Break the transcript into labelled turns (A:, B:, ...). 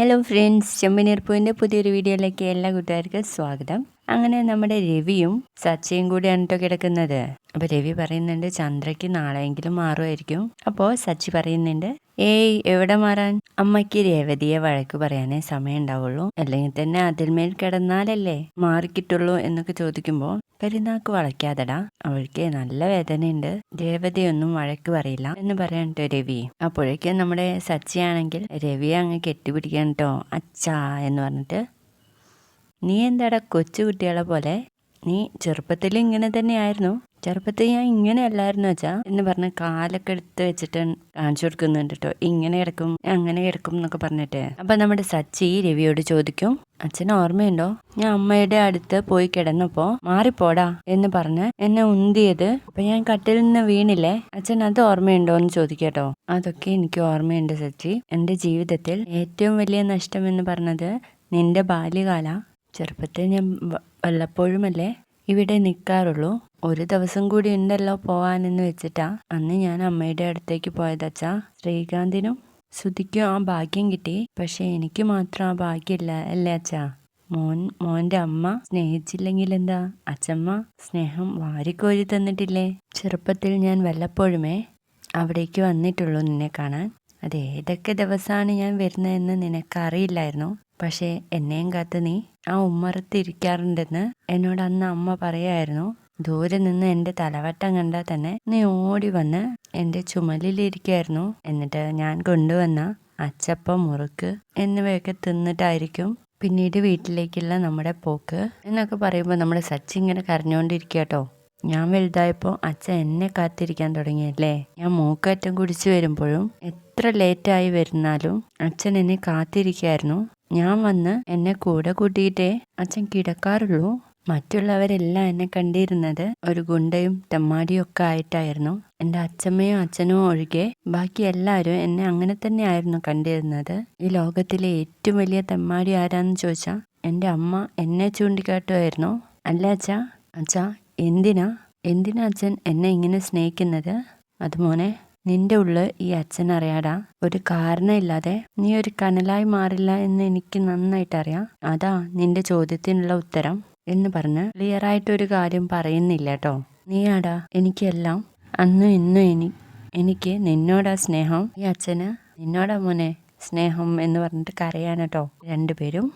A: Hello friends ചെമ്മനീർപ്പൂവിന്റെ പുതിയൊരു വീഡിയോയിലേക്ക് എല്ലാ കൂട്ടുകാർക്കും സ്വാഗതം. അങ്ങനെ നമ്മുടെ രവിയും സച്ചയും കൂടിയാണ് കേട്ടോ കിടക്കുന്നത്. അപ്പോൾ രവി പറയുന്നുണ്ട് ചന്ദ്രയ്ക്ക് നാളെയെങ്കിലും മാറുമായിരിക്കും. അപ്പോൾ സച്ചി പറയുന്നുണ്ട് ഏയ് എവിടെ മാറാൻ? അമ്മയ്ക്ക് രേവതിയെ വഴക്ക് പറയാനേ സമയം ഉണ്ടാവുള്ളൂ. അല്ലെങ്കിൽ തന്നെ അതിൽമേൽ കിടന്നാലല്ലേ മാറിക്കിട്ടുള്ളൂ എന്നൊക്കെ ചോദിക്കുമ്പോൾ പെരുന്നാക്ക് വളയ്ക്കാതെടാ അവൾക്ക് നല്ല വേദനയുണ്ട്. രേവതിയൊന്നും വഴക്ക് പറയില്ല എന്ന് പറയാൻ രവി. അപ്പോഴേക്കും നമ്മുടെ സച്ചിയാണെങ്കിൽ രവിയെ അങ്ങ് കെട്ടിപിടിക്കാൻ കേട്ടോ അച്ഛാ എന്ന് പറഞ്ഞിട്ട് നീ എന്താടാ കൊച്ചു കുട്ടികളെ പോലെ? നീ ചെറുപ്പത്തിൽ ഇങ്ങനെ തന്നെയായിരുന്നു. ചെറുപ്പത്തിൽ ഞാൻ ഇങ്ങനെ അല്ലായിരുന്നു വെച്ചാ എന്ന് പറഞ്ഞ് കാലൊക്കെ എടുത്ത് വെച്ചിട്ട് കാണിച്ചു കൊടുക്കുന്നുണ്ട് കേട്ടോ ഇങ്ങനെ കിടക്കും അങ്ങനെ കിടക്കും എന്നൊക്കെ പറഞ്ഞിട്ട്. അപ്പൊ നമ്മുടെ സച്ചി രവിയോട് ചോദിക്കും അച്ഛന് ഓർമ്മയുണ്ടോ? ഞാൻ അമ്മയുടെ അടുത്ത് പോയി കിടന്നപ്പോ മാറിപ്പോടാ എന്ന് പറഞ്ഞ് എന്നെ ഉന്തിയത്. അപ്പൊ ഞാൻ കട്ടിൽ നിന്ന് വീണില്ലേ? അച്ഛൻ അത് ഓർമ്മയുണ്ടോ എന്ന് ചോദിക്കട്ടോ അതൊക്കെ എനിക്ക് ഓർമ്മയുണ്ട് സച്ചി. എന്റെ ജീവിതത്തിൽ ഏറ്റവും വലിയ നഷ്ടം എന്ന് പറഞ്ഞത് നിന്റെ ബാല്യകാല. ചെറുപ്പത്തിൽ ഞാൻ വല്ലപ്പോഴുമല്ലേ ഇവിടെ നിൽക്കാറുള്ളൂ ഒരു ദിവസം കൂടി ഉണ്ടല്ലോ പോവാനെന്ന് വെച്ചിട്ടാ. അന്ന് ഞാൻ അമ്മയുടെ അടുത്തേക്ക് പോയതച്ചാ. ശ്രീകാന്തിനും ശ്രുതിക്കും ആ ഭാഗ്യം കിട്ടി. പക്ഷെ എനിക്ക് മാത്രം ആ ഭാഗ്യമില്ല അല്ലേ അച്ഛാ മോൻ മോന്റെ അമ്മ സ്നേഹിച്ചില്ലെങ്കിൽ എന്താ? അച്ഛമ്മ സ്നേഹം വാരിക്കോരി തന്നിട്ടില്ലേ? ചെറുപ്പത്തിൽ ഞാൻ വല്ലപ്പോഴുമേ അവിടേക്ക് വന്നിട്ടുള്ളൂ നിന്നെ കാണാൻ. അത് ഏതൊക്കെ ദിവസമാണ് ഞാൻ വരുന്നതെന്ന് നിനക്കറിയില്ലായിരുന്നു. പക്ഷേ എന്നെയും കാത്ത് നീ ആ ഉമ്മറത്തിരിക്കാറുണ്ടെന്ന് എന്നോട് അന്ന് അമ്മ പറയായിരുന്നു. ദൂരെ നിന്ന് എന്റെ തലവട്ടം കണ്ടാൽ തന്നെ നീ ഓടി വന്ന് എന്റെ ചുമലിലിരിക്കായിരുന്നു. എന്നിട്ട് ഞാൻ കൊണ്ടുവന്ന അച്ചപ്പം മുറുക്ക് എന്നിവയൊക്കെ തിന്നിട്ടായിരിക്കും പിന്നീട് വീട്ടിലേക്കുള്ള നമ്മുടെ പോക്ക് എന്നൊക്കെ പറയുമ്പോൾ നമ്മുടെ സച്ചി ഇങ്ങനെ കരഞ്ഞുകൊണ്ടിരിക്കുക കേട്ടോ ഞാൻ വലുതായപ്പോൾ അച്ഛൻ എന്നെ കാത്തിരിക്കാൻ തുടങ്ങിയല്ലേ? ഞാൻ മൂക്കറ്റം കുടിച്ചു വരുമ്പോഴും എത്ര ലേറ്റായി വരുന്നാലും അച്ഛൻ എന്നെ കാത്തിരിക്കായിരുന്നു. ഞാൻ വന്ന് എന്നെ കൂടെ കൂട്ടിയിട്ടേ അച്ഛൻ കിടക്കാറുള്ളൂ. മറ്റുള്ളവരെല്ലാം എന്നെ കണ്ടിരുന്നത് ഒരു ഗുണ്ടയും തെമ്മാടിയും ഒക്കെ ആയിട്ടായിരുന്നു. എന്റെ അച്ഛമ്മയും അച്ഛനും ഒഴികെ ബാക്കി എല്ലാവരും എന്നെ അങ്ങനെ തന്നെയായിരുന്നു കണ്ടിരുന്നത്. ഈ ലോകത്തിലെ ഏറ്റവും വലിയ തെമ്മാടി ആരാന്ന് ചോദിച്ചാൽ എന്റെ അമ്മ എന്നെ ചൂണ്ടിക്കാട്ടുമായിരുന്നു. അല്ല അച്ഛാ അച്ഛാ എന്തിനാ? എന്തിനാ അച്ഛൻ എന്നെ ഇങ്ങനെ സ്നേഹിക്കുന്നത്? അത് മോനെ നിന്റെ ഉള്ളിൽ ഈ അച്ഛൻ അറിയാടാ ഒരു കാരണമില്ലാതെ നീ ഒരു കനലായി മാറില്ല എന്ന് എനിക്ക് നന്നായിട്ട് അറിയാം അതാ നിന്റെ ചോദ്യത്തിനുള്ള ഉത്തരം എന്ന് പറഞ്ഞ് ക്ലിയർ ആയിട്ട് ഒരു കാര്യം പറയുന്നില്ല കേട്ടോ നീയാടാ എനിക്കെല്ലാം. അന്നും ഇന്നും എനി എനിക്ക് നിന്നോടാ സ്നേഹം. ഈ അച്ഛന് നിന്നോടാ മോനെ സ്നേഹം എന്ന് പറഞ്ഞിട്ട് കരയാണ് കേട്ടോ രണ്ടുപേരും